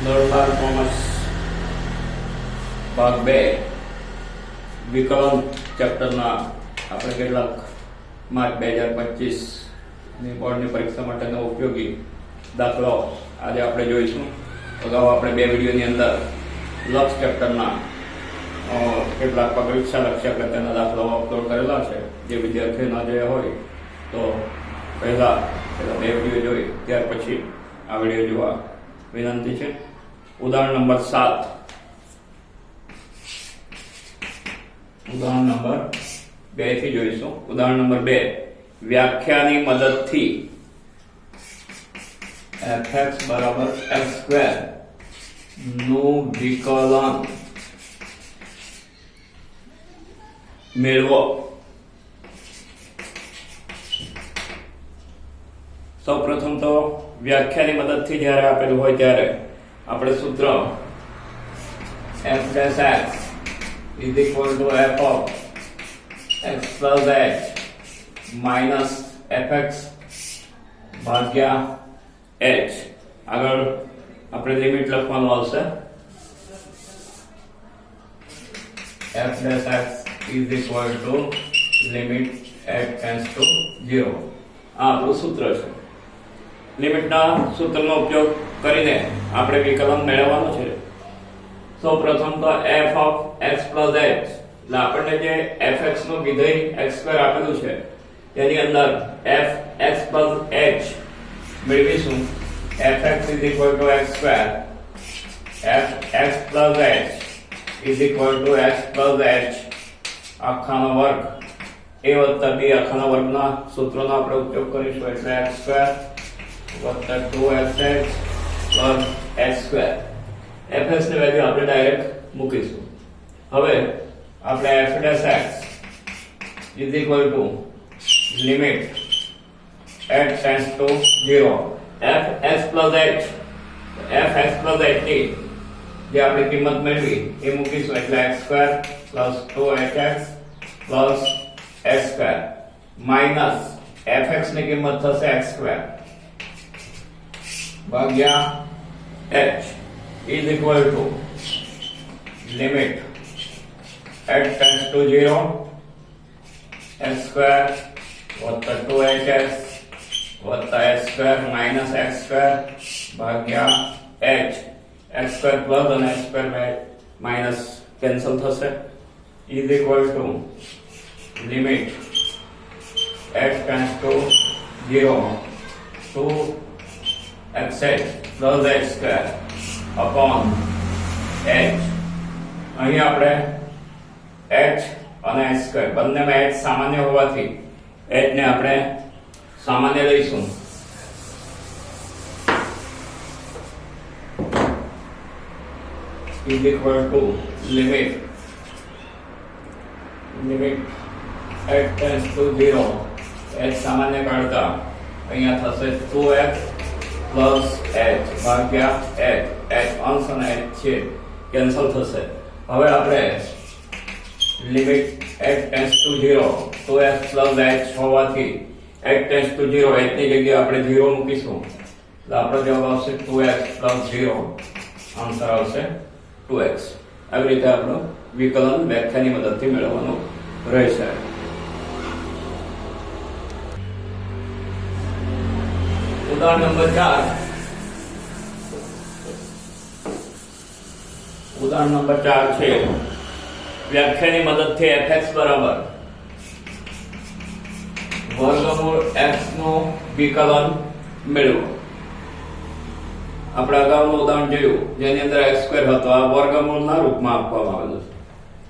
નળલાલ commerce ભાગ બે વિકલમ ચેપ્ટરના આપણે કેટલાક માર્ચ બે હજાર પચીસની બોર્ડની પરીક્ષા માટેનો ઉપયોગી દાખલો આજે આપણે જોઈશું. અગાઉ આપણે બે વિડીયોની અંદર લક્ષ ચેપ્ટરના કેટલાક પરીક્ષા લક્ષ્ય અગત્યના દાખલાઓ અપલોડ કરેલા છે. જે વિદ્યાર્થીઓ ન જોયા હોય તો પહેલા, પહેલાં બે વીડિયો જોઈ, ત્યાર પછી આ વીડિયો જોવા વિનંતી છે. ઉદાહરણ નંબર સાત ઉદાહરણ નંબર બે થી જોઈશું ઉદાહરણ નંબર બે વ્યાખ્યાની મદદથી fx બરાબર x સ્ક્વેર નું વિકલન મેળવો સૌપ્રથમ તો વ્યાખ્યાની મદદથી જ્યારે આપેલું હોય ત્યારે આપણે સૂત્ર f dash x is equal to f of x plus h minus fx ભાગ્યા h આગળ આપણે લિમિટ લખવાનું આવશે f dash x is equal to limit h tends to 0 આ આપણું સૂત્ર છે લિમિટના સૂત્રનો ઉપયોગ કરીને આપણે વિકલન મેળવવાનું છે? સૌ પ્રથમ તો f of x plus h એટલે આપણને જે fx નું વિધેય x સ્ક્વેર આપેલું છે, તેની અંદર f x પ્લસ h મેળવીશું. Fx is equal to x square. F x plus h is equal to x plus h. આખાનો વર્ગ. A વત્તા b આખાના વર્ગના સૂત્રનો આપણે ઉપયોગ કરીશું. એટલે x સ્ક્વેર વત્તા 2fx plus h square fx ની વેલ્યુ આપણે ડાયરેક્ટ મૂકીશું હવે આપણે f dash x is equal to limit h tends to 0 f x plus h f x plus h ની જે આપણે કિંમત મેળવી એ મૂકીશું એટલે x square plus 2hx plus h square minus fx ની કિંમત થશે x સ્ક્વેર ભાગ્યા h is equal to limit h tends to 0 x square વત્તા 2hx વત્તા h square minus x square ભાગ્યા h x square plus અને h square minus cancel થશે is equal to limit h tends to 0 to xh plus h square upon h અહીં આપણે h અને h square બંનેમાં h સામાન્ય હોવાથી h ને આપણે સામાન્ય લઈશું is equal to limit limit h tends to 0 h સામાન્ય કાઢતા અહીંયા થશે 2x પ્લસ h ભાગ્યા h h અંશ અને h છે. કેન્સલ થશે. હવે આપણે limit h to to 0 2x plus h હોવાથી h tends ટુ 0 h ની જગ્યાએ આપણે 0 મૂકીશું. એટલે આપણો જવાબ આવશે 2x પ્લસ 0 આન્સર આવશે 2x આવી રીતે આપણો વિકલન વ્યાખ્યાની મદદથી મેળવવાનું રહેશે. ઉદાહરણ નંબર ચાર. ઉદાહરણ નંબર ચાર છે. વ્યાખ્યાની મદદથી fx બરાબર. વર્ગમૂળ એક્સનું વિકલન મેળવો. આપણે અગાઉનું ઉદાહરણ જોયું, જેની અંદર એક્સ સ્ક્વેર હતો. આ વર્ગમૂળના રૂપમાં આપવામાં આવેલું છે.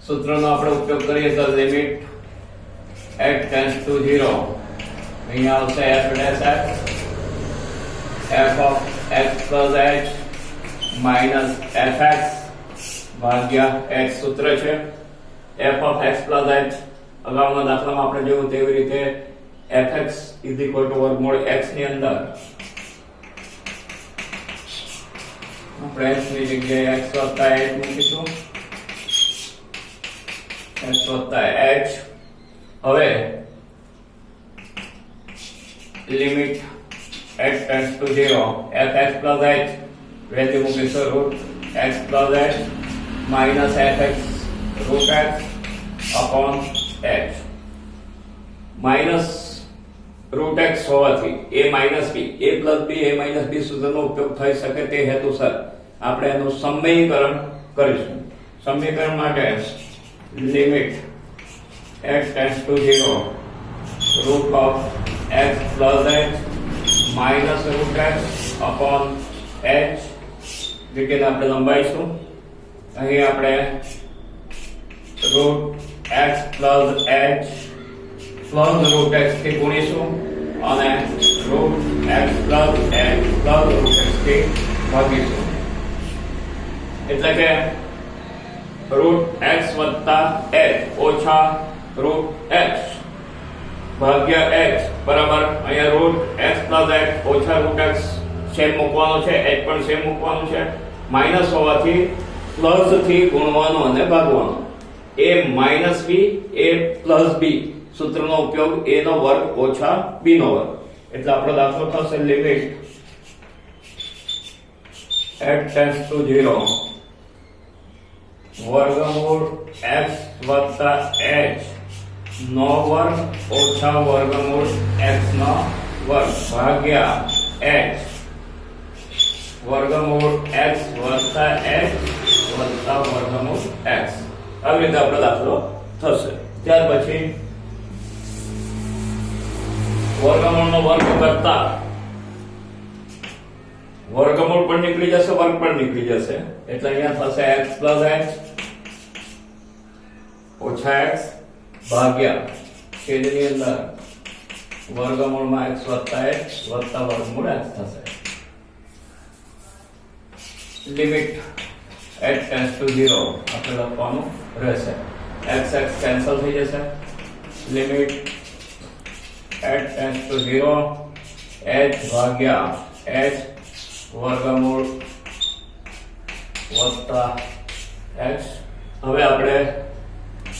સૂત્રનો આપણે ઉપયોગ કરીએ તો limit H tends to zero અહીંયા આવશે F f dash x f of x plus h minus fx ભાગ્યા h સૂત્ર છે. f of x plus h અગાઉના દાખલામાં આપણે જોયું તેવી રીતે fx is equal to વર્ગમૂળ x ની અંદર. આપણે x ની જગ્યાએ x વત્તા h મૂકીશું. x વત્તા h. હવે limit h tends to 0 fx plus h value મૂકીશું root x plus h minus f x root x upon h minus root x હોવાથી a minus b a plus b a minus b સૂત્રનો ઉપયોગ થઈ શકે તે હેતુસર આપણે એનું સમયીકરણ કરીશું સમીકરણ માટે limit x tends to 0 root of x plus h minus root x upon h લીટીને આપણે લંબાઈશું અહીં આપણે root x plus h plus root x થી ગુણીશું અને root x plus h plus root x થી ભાગીશું એટલે કે રૂટ એક્સ વત્તા એચ ઓછા રૂટ એક્સ ભાગ્યા એચ બરાબર. અહીંયા રૂટ એક્સ પ્લસ એચ ઓછા રૂટ એક્સ સેમ મૂકવાનો છે એચ પણ સેમ મૂકવાનું છે. માઇનસ હોવાથી પ્લસથી ગુણવાનું અને ભાગવાનું. એ માઇનસ બી એ પ્લસ બી સૂત્રનો ઉપયોગ એ નો વર્ગ ઓછા બી નો વર્ગ. એટલે આપણો દાખલો થશે limit H tends to zero વર્ગમૂળ એક્સ વત્તા h નો વર્ગ ઓછા વર્ગમૂળ x નો વર્ગ ભાગ્યા h વર્ગમૂળ x વત્તા h વત્તા વર્ગમૂળ x આવી રીતે આપણો દાખલો થશે ત્યાર પછી વર્ગમૂળનો વર્ગ કરતા વર્ગમૂળ પણ નીકળી જશે વર્ગ પણ નીકળી જશે એટલે અહીંયા થશે x h ઓછા x ભાગ્યા. છેદની અંદર વર્ગમૂળમાં એક્સ વત્તા એક્સ વત્તા વર્ગમૂળ એક્સ થશે. Limit H tends to zero આપણે લખવાનું રહેશે. એક્સ એક્સ કેન્સલ થઈ જશે. Limit H tends to zero H ભાગ્યા એચ વર્ગમૂળ વત્તા એક્સ. હવે આપણે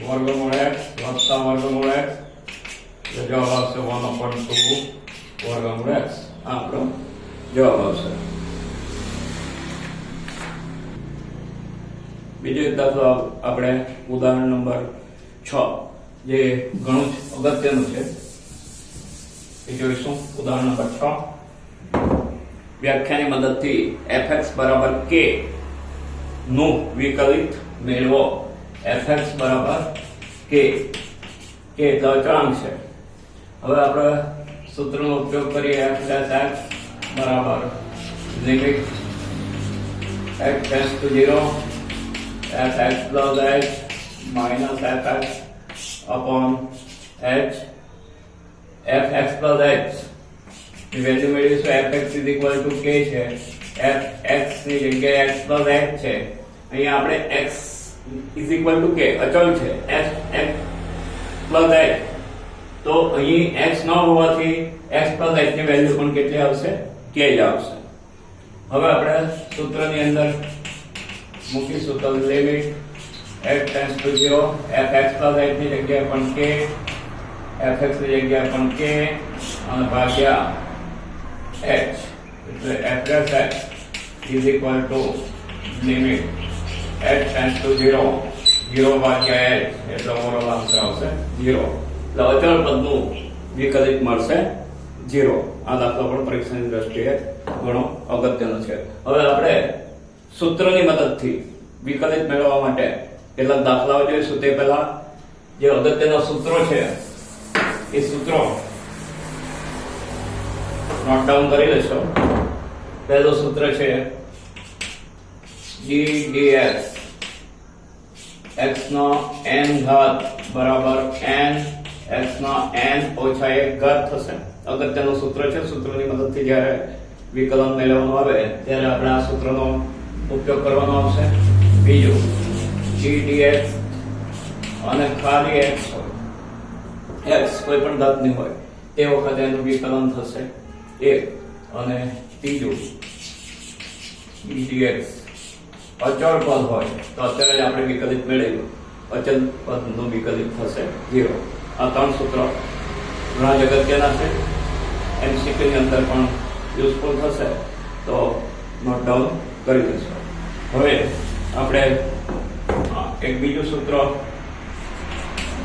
વર્ગમૂળ વત્તા વર્ગમૂળ એટલે જવાબ આવશે વન અપોન ટુ વર્ગમૂળ આપણો જવાબ આવશે. બીજો એક દાખલો આપણે ઉદાહરણ નંબર છ, જે ઘણું જ અગત્યનું છે. એ જોઈશું. ઉદાહરણ નંબર છ. વ્યાખ્યાની મદદથી fx બરાબર કે નું વિકલિત મેળવો. fx બરાબર k k એટલે અચળાંક છે હવે આપણે સૂત્રનો ઉપયોગ કરીએ f x બરાબર limit x tends to 0 fx plus h minus fx upon h fx plus h ની વેલ્યુ મેળવીશું fx is equal to k છે fx ની જગ્યાએ x plus h છે અહીંયા આપણે x is equal to k અચળ છે f x plus h તો અહીં x ન હોવાથી x plus h ની વેલ્યુ પણ કેટલી આવશે k જ આવશે હવે આપણે સૂત્રની અંદર મૂકીશું તો limit x tends to 0 fx plus h ની જગ્યાએ પણ k fx ની જગ્યાએ પણ k અને ભાગ્યા h એટલે f dash x is equal to limit h tends to 0 0 ભાગ્યા h એટલે ઓવરઓલ આન્સર આવશે 0 એટલે અચળ પદનું વિકલિત મળશે 0 આ દાખલો પણ પરીક્ષાની દ્રષ્ટિએ ઘણો અગત્યનો છે હવે આપણે સૂત્રની મદદથી વિકલિત મેળવવા માટે કેટલાક દાખલાઓ જોઈશું તે પહેલા જે અગત્યના સૂત્રો છે એ સૂત્રો નોટ ડાઉન કરી લેશો પહેલું સૂત્ર છે ddx x નો n ઘાત બરાબર n, x નો n ઓછા 1 ઘાત થશે. અગત્યનું સૂત્ર છે, સૂત્રની મદદથી જ્યારે વિકલન મેળવવાનું આવે, ત્યારે આપણે આ સૂત્રનો ઉપયોગ કરવાનો આવશે. બીજું ડી ડીએક્સ અને ખાલી એક્સ હોય. એક્સ કોઈ પણ ધાતની હોય, તે વખતે એનું વિકલન થશે. એક અને ત્રીજું ડીએક્સ અચળ પદ હોય, તો અત્યારે જ આપણે વિકલિત મેળવ્યું. અચલ પદનું વિકલિત થશે ઝીરો આ ત્રણ સૂત્ર ઘણા જ અગત્યના છે MCQ ની અંદર પણ યુઝફુલ થશે, તો નોટ ડાઉન કરી દઈશું. હવે આપણે એક બીજું સૂત્ર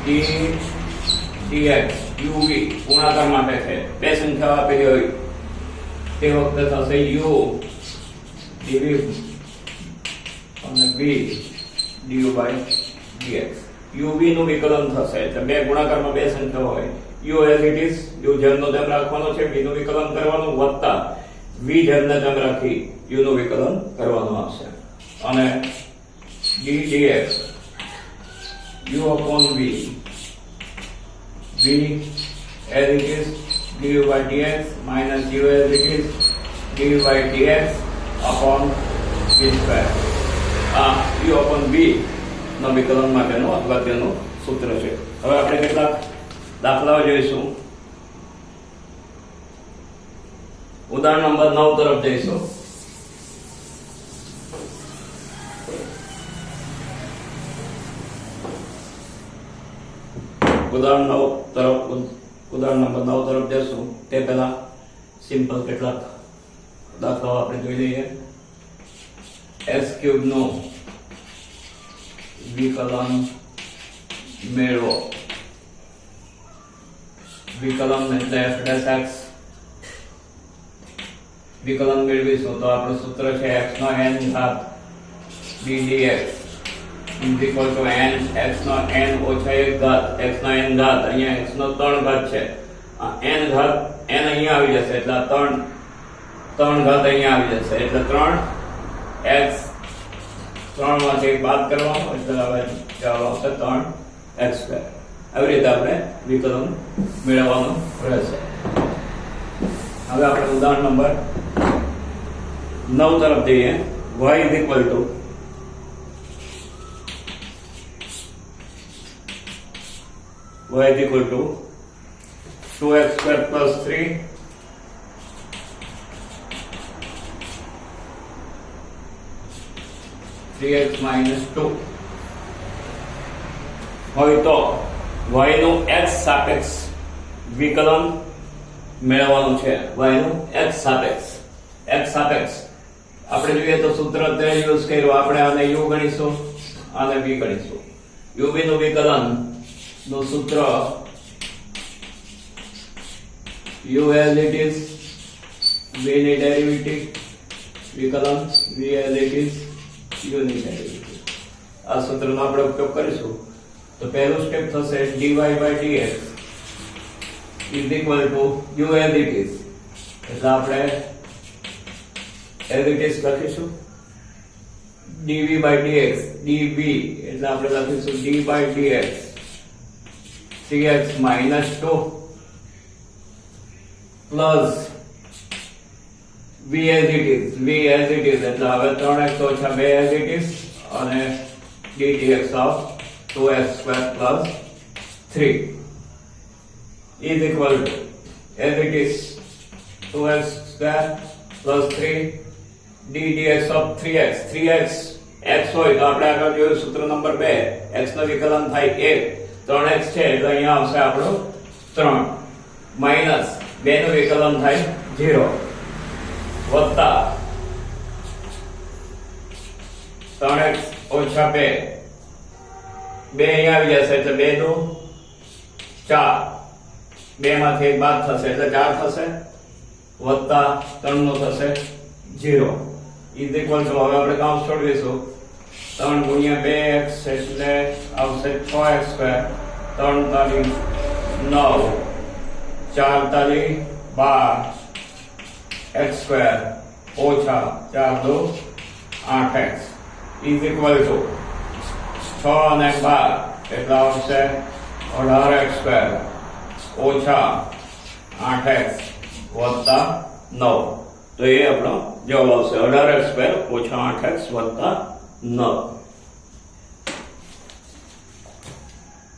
ડી ડીએક્સ યુવી ગુણાકાર માટે છે. બે સંખ્યા આપેલી હોય. તે વખતે થશે યુ ડીવી અને v d u dx. U v નું વિકલન થશે. એટલે બે ગુણાકારમાં બે સંખ્યા હોય. U as it is u જેમનો તેમ રાખવાનો છે, v નું વિકલન કરવાનું વત્તા v જેમને તેમ રાખી u નું વિકલન કરવાનું આવશે. અને d dx, u upon v. V as it is du by dx minus u as it is du by dx upon v square. આ u upon v ના વિકલન માટેનું અગત્યનું સૂત્ર છે. હવે આપણે કેટલાક દાખલાઓ જોઈશું. ઉદાહરણ નંબર નવ તરફ જઈશું. ઉદાહરણ નવ તરફ, ઉદાહરણ નંબર નવ તરફ જશું તે પહેલા સિમ્પલ કેટલાક દાખલાઓ આપણે જોઈ લઈએ. એસ ક્યુબ નું વિકલન મેળવો વિકલન એટલે f dash x વિકલન મેળવીશું તો આપણું સૂત્ર છે x નો n ઘાત d dx is equal to n x no n ઓછા 1 ઘાત x નો n ઘાત અહીંયા x નો 3 ઘાત છે આ n ઘાત n અહીંયા આવી જશે એટલે આ 3 3 ઘાત અહીંયા આવી જશે એટલે 3 x 3 માંથી એક બાદ કરવાનો એટલે હવે જવાબ આવશે 3 x સ્ક્વેર આવી રીતે આપણે વિકલન મેળવવાનું રહેશે હવે આપણે ઉદાહરણ નંબર 9 તરફ જઈએ y is equal to y is equal to 2x square plus 3 3x minus two હોય તો y નું x સાપેક્ષ વિકલન મેળવવાનું છે. Y નું x સાપેક્ષ. X સાપેક્ષ. આપણે જોઈએ તો સૂત્ર અત્યારે યુઝ કર્યું. આપણે આને u ગણીશું, આને v ગણીશું. U v નું વિકલનનું સૂત્ર u as it is v ની ડેરિવેટિવ વિકલન v as it is u ની ડેરિવેટિવ આ સૂત્રનો આપણે ઉપયોગ કરીશું તો પહેલું સ્ટેપ થશે dy by dx is equal to u as it is એટલે આપણે as it is લખીશું dv by dx dv એટલે આપણે લખીશું d by dx 3x minus 2 plus v as it is v as it is એટલે હવે 3x ઓછા 2 as it is અને d dx of 2x square plus 3 is equal to as it is 2x square plus 3 d dx of 3x 3x x હોય તો આપણે આગળ જોયું સૂત્ર નંબર 2 x નું વિકલન થાય 1 3x છે એટલે અહીંયા આવશે આપણું 3 માઈનસ 2 નું વિકલન થાય 0 વત્તા 3x ઓછા 2 બે અહીંયા આવી જશે એટલે બે દુ ચાર બે માંથી એક બાદ થશે એટલે ચાર થશે વત્તા ત્રણ નો થશે જીરો ઇઝ ઇક્વલ ટુ હવે આપણે કાઉન્સ છોડવીશું ત્રણ ગુણ્યા બે એક્સ એટલે આવશે છ એક્સ સ્ક્વેર ત્રણ તાલી નવ ચાર તાલી બાર એક્સ સ્ક્વેર ઓછા ચાર દો આઠ એક્સ ઇઝ ઇક્વલ ટુ છ અને બાર એટલા આવશે અઢાર એક્સ સ્ક્વેર ઓછા આઠ એક્સ વત્તા નવ તો એ આપણો જવાબ આવશે અઢાર એક્સ સ્ક્વેર ઓછા આઠ એક્સ વત્તા નવ